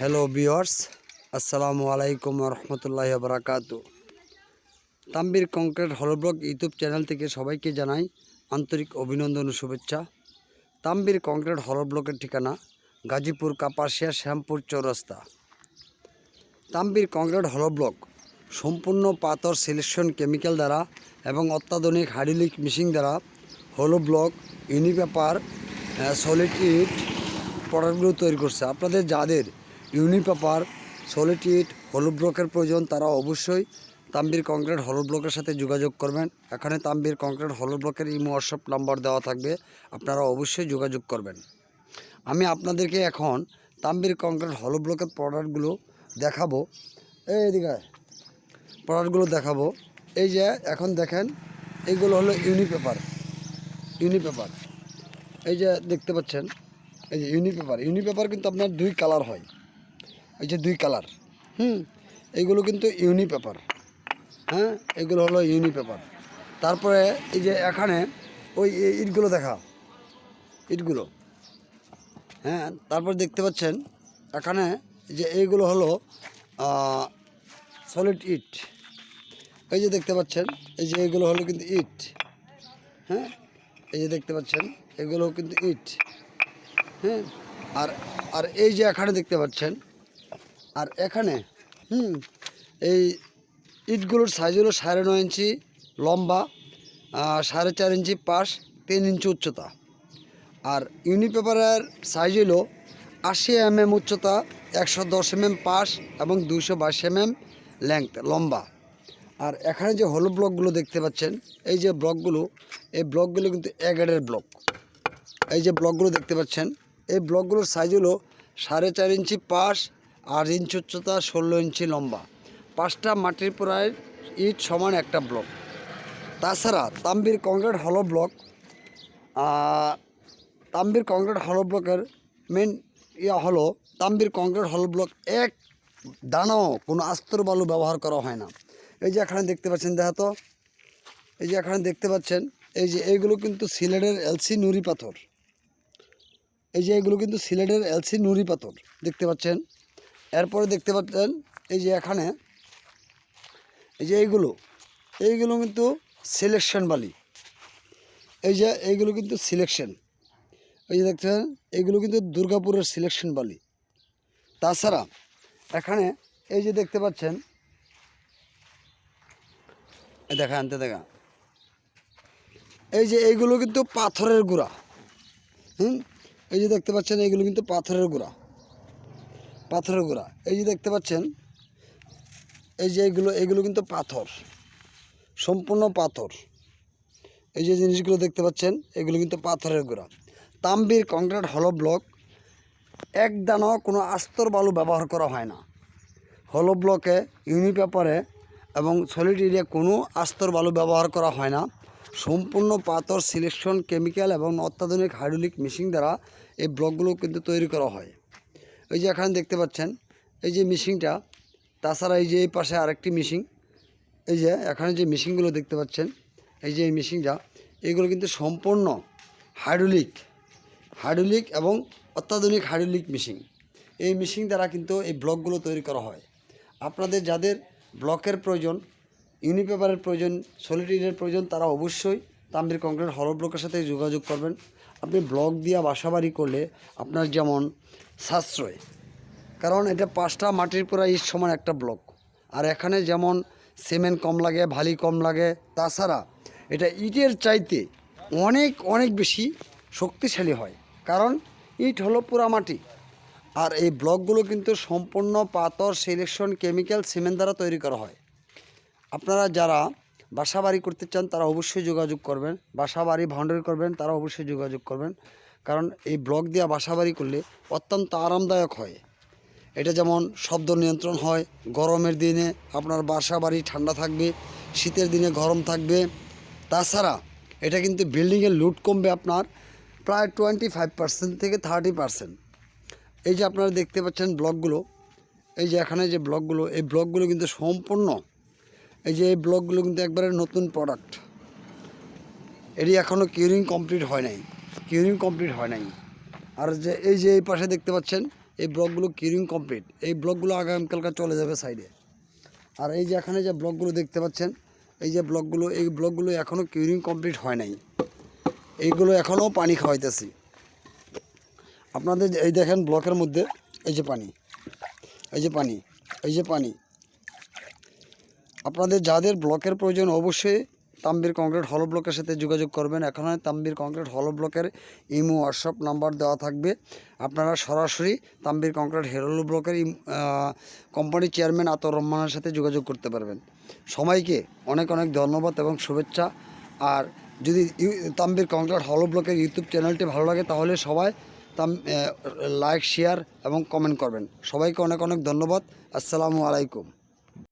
Hello বিয়ার্স আসসালামু আলাইকুম রহমতুল্লাহ বারাকাত Tambir concrete hollow block YouTube channel থেকে সবাইকে জানাই আন্তরিক অভিনন্দন ও শুভেচ্ছা। তাম্বির কংক্রিট হলব্লকের ঠিকানা Gazipur Kapasia Shyampur Chowrasta. Tambir concrete hollow block সম্পূর্ণ পাথর সিলেকশন কেমিক্যাল দ্বারা এবং অত্যাধুনিক হাইড্রোলিক মেশিন দ্বারা হলো ব্লক, ইউনিপেপার সলিড ইট প্রোডাক্টগুলো তৈরি করছে। আপনাদের যাদের ইউনিপেপার সলিড ইট হলুদ ব্লকের প্রয়োজন, তারা অবশ্যই তাম্বির কংক্রিট হলুদ ব্লকের সাথে যোগাযোগ করবেন। এখানে তাম্বির কংক্রিট হলুদ ব্লকের ইমো হোয়াটসঅ্যাপ নাম্বার দেওয়া থাকবে, আপনারা অবশ্যই যোগাযোগ করবেন। আমি আপনাদেরকে এখন তাম্বির কংক্রিট হলুদ ব্লকের প্রোডাক্টগুলো দেখাবো। এই এদিকে প্রোডাক্টগুলো দেখাবো। এই যে এখন দেখেন, এইগুলো হলো ইউনিপেপার। ইউনিপেপার। এই যে দেখতে পাচ্ছেন, এই যে ইউনিপেপার। ইউনিপেপার কিন্তু আপনার দুই কালার হয়। এই যে দুই কালার। হুম। এইগুলো কিন্তু ইউনি পেপার। হ্যাঁ এগুলো হলো ইউনি পেপার। তারপরে এই যে এখানে ওই ইটগুলো দেখা। ইটগুলো। হ্যাঁ তারপর দেখতে পাচ্ছেন এখানে যে এইগুলো হলো সলিড ইট। এই যে দেখতে পাচ্ছেন এই যে এগুলো হলো কিন্তু ইট। হ্যাঁ এই যে দেখতে পাচ্ছেন এগুলো কিন্তু ইট। হ্যাঁ আর আর এই যে এখানে দেখতে পাচ্ছেন আর এখানে, হুম, এই ইটগুলোর সাইজ হলো সাড়ে নয় ইঞ্চি লম্বা সাড়ে চার ইঞ্চি পাশ, তিন ইঞ্চি উচ্চতা। আর ইউনিপেপারের সাইজ হলো আশি এমএম উচ্চতা, একশো দশ এমএম পাশ এবং দুশো বাইশ এমএম লেংথ লম্বা। আর এখানে যে হলো ব্লকগুলো দেখতে পাচ্ছেন, এই যে ব্লকগুলো এই ব্লকগুলো কিন্তু এগারের ব্লক এই যে ব্লকগুলো দেখতে পাচ্ছেন, এই ব্লকগুলোর সাইজ হলো সাড়ে চার ইঞ্চি পাশ আট ইঞ্চ উচ্চতা ষোলো ইঞ্চি লম্বা। পাঁচটা মাটির প্রায় ইট সমান একটা ব্লক। তাছাড়া Tambir concrete hollow block. Tambir concrete hollow ব্লকের মেন ইয়া হলো, তাম্বির কংক্রিট হলো ব্লক এক দানাও কোনো আস্তর বালু ব্যবহার করা হয় না। এই যে এখানে দেখতে পাচ্ছেন, দেখা এই যে এখানে দেখতে পাচ্ছেন, এই যে এইগুলো কিন্তু সিলেটের এলসি নুরি পাথর। এই যে এগুলো কিন্তু সিলেটের এলসি নুরি পাথর, দেখতে পাচ্ছেন? এরপরে দেখতে পাচ্ছেন এই যে এখানে, এই যে এইগুলো এইগুলো কিন্তু সিলেকশন বালি। এই যে এইগুলো কিন্তু সিলেকশন এই যে দেখছেন এইগুলো কিন্তু দুর্গাপুরের সিলেকশন বালি। তাছাড়া এখানে এই যে দেখতে পাচ্ছেন দেখা আনতে দেখা এই যে এইগুলো কিন্তু পাথরের গুঁড়া। হুম? এই যে দেখতে পাচ্ছেন, এইগুলো কিন্তু পাথরের গুঁড়া। পাথরের গুঁড়া। এই যে দেখতে পাচ্ছেন, এই যে এইগুলো এইগুলো কিন্তু পাথর, সম্পূর্ণ পাথর। এই যে জিনিসগুলো দেখতে পাচ্ছেন, এগুলো কিন্তু পাথরের গুঁড়া। তাম্বির কংক্রিট হলো ব্লক এক দানাও কোনো আস্তর বালু ব্যবহার করা হয় না। হলো ব্লকে ইউনিপেপারে এবং সলিড এরিয়া কোনো আস্তর বালু ব্যবহার করা হয় না। সম্পূর্ণ পাথর সিলেকশন কেমিক্যাল এবং অত্যাধুনিক হাইড্রোলিক মেশিন দ্বারা এই ব্লকগুলো কিন্তু তৈরি করা হয়। এই যে এখানে দেখতে পাচ্ছেন, এই যে মেশিনটা, তাছাড়া এই যে এই পাশে আরেকটি মেশিন, এই যে এখানে যে মেশিনগুলো দেখতে পাচ্ছেন, এই যে এই মেশিনটা, এগুলো কিন্তু সম্পূর্ণ হাইড্রোলিক হাইড্রোলিক এবং অত্যাধুনিক হাইড্রোলিক মেশিন। এই মেশিন দ্বারা কিন্তু এই ব্লকগুলো তৈরি করা হয়। আপনাদের যাদের ব্লকের প্রয়োজন, ইউনিপেপারের প্রয়োজন, সলিটিনের প্রয়োজন, তারা অবশ্যই তাম্বির কংক্রিট হলো ব্লকের সাথে যোগাযোগ করবেন। আপনি ব্লক দিয়ে বাসাবাড়ি করলে আপনার যেমন সাশ্রয়। কারণ এটা পাঁচটা মাটির পুরা ইট সমান একটা ব্লক। আর এখানে যেমন সিমেন্ট কম লাগে, ভালি কম লাগে, তাছাড়া এটা ইটের চাইতে অনেক অনেক বেশি শক্তিশালী হয়। কারণ ইট হলো পুরা মাটি। আর এই ব্লকগুলো কিন্তু সম্পূর্ণ পাথর, সিলেকশন, কেমিক্যাল, সিমেন্ট দ্বারা তৈরি করা হয়। আপনারা যারা বাসা বাড়ি করতে চান, তারা অবশ্যই যোগাযোগ করবেন। বাসা বাড়ি বাউন্ডারি করবেন, তারা অবশ্যই যোগাযোগ করবেন। কারণ এই ব্লক দিয়ে বাসাবাড়ি করলে অত্যন্ত আরামদায়ক হয়। এটা যেমন শব্দ নিয়ন্ত্রণ হয়, গরমের দিনে আপনার বাসা বাড়ি ঠান্ডা থাকবে, শীতের দিনে গরম থাকবে। তাছাড়া এটা কিন্তু বিল্ডিংয়ের লুট কমবে আপনার প্রায় টোয়েন্টি ফাইভ পার্সেন্ট থেকে থার্টি পার্সেন্ট এই যে আপনারা দেখতে পাচ্ছেন ব্লকগুলো, এই যে এখানে যে ব্লকগুলো, এই ব্লকগুলো কিন্তু সম্পূর্ণ, এই যে এই ব্লকগুলো কিন্তু একবারে নতুন প্রোডাক্ট এটি এখনও কিউরিং কমপ্লিট হয় নাই। কিউরিং কমপ্লিট হয় নাই। আর যে, এই যে এই পাশে দেখতে পাচ্ছেন, এই ব্লকগুলো কিউরিং কমপ্লিট এই ব্লকগুলো আগামীকালকে চলে যাবে সাইডে আর এই যে এখানে যে ব্লকগুলো দেখতে পাচ্ছেন, এই যে ব্লকগুলো এই ব্লকগুলো এখনও কিউরিং কমপ্লিট হয় নাই। এইগুলো এখনও পানি খাওয়াইতেছি। আপনাদের এই দেখেন ব্লকের মধ্যে, এই যে পানি। এই যে পানি, এই যে পানি। আপনাদের যাদের ব্লকের প্রয়োজন, অবশ্যই তাম্বির কংক্রিট হল ব্লকের সাথে যোগাযোগ করবেন। এখানে তাম্বির কংক্রিট হল ব্লকের ইমো হোয়াটসঅ্যাপ নাম্বার দেওয়া থাকবে। আপনারা সরাসরি তাম্বির কংক্রিট হেরল ব্লকের কোম্পানির চেয়ারম্যান আতর রহমানের সাথে যোগাযোগ করতে পারবেন। সবাইকে অনেক অনেক ধন্যবাদ এবং শুভেচ্ছা। আর যদি তাম্বির কংক্রিট হল ব্লকের ইউটিউব চ্যানেলটি ভালো লাগে, তাহলে সবাই তাম লাইক, শেয়ার এবং কমেন্ট করবেন। সবাইকে অনেক অনেক ধন্যবাদ। আসসালামু আলাইকুম।